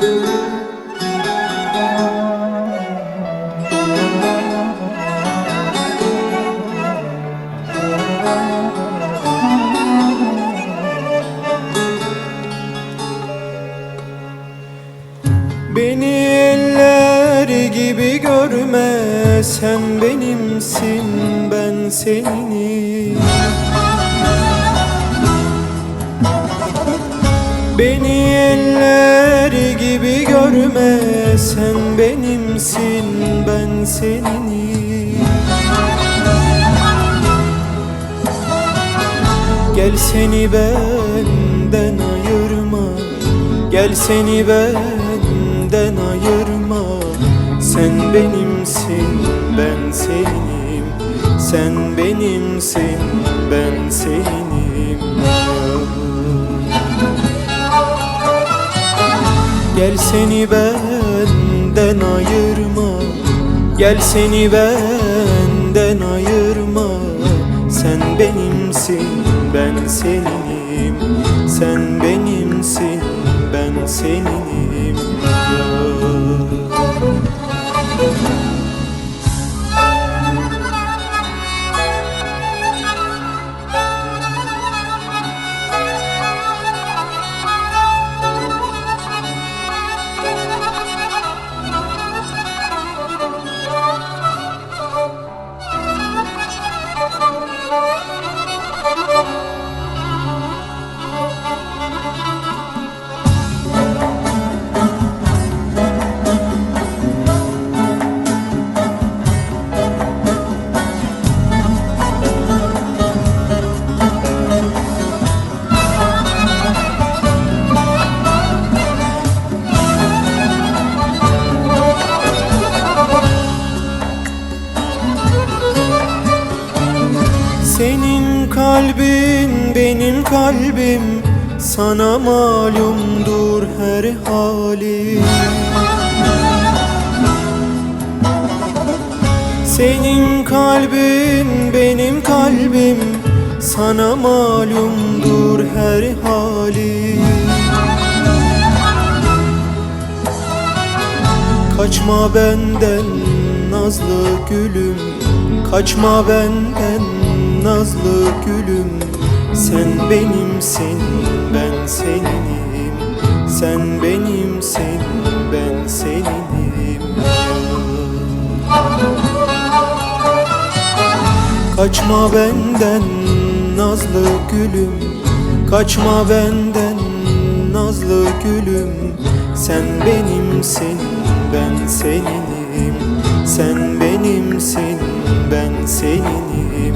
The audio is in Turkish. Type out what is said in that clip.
Beni eller gibi görme Sen benimsin ben seninim Beni eller görme Sen benimsin ben seninim Gel seni benden ayırma Gel seni benden ayırma. Sen benimsin ben senim. Sen benimsin ben senim Gel seni benden ayırma Gel seni benden ayırma. Sen benimsin ben seninim. Sen benimsin ben seninim Senin kalbin benim kalbim Sana malumdur her halim. Senin kalbin benim kalbim Sana malumdur her halim. Kaçma benden nazlı gülüm Kaçma benden nazlı gülüm. Sen benimsin ben seninim. Sen benimsin ben seninim. Kaçma benden nazlı gülüm. Kaçma benden nazlı gülüm. Sen benimsin ben seninim. Sen benimsin seninim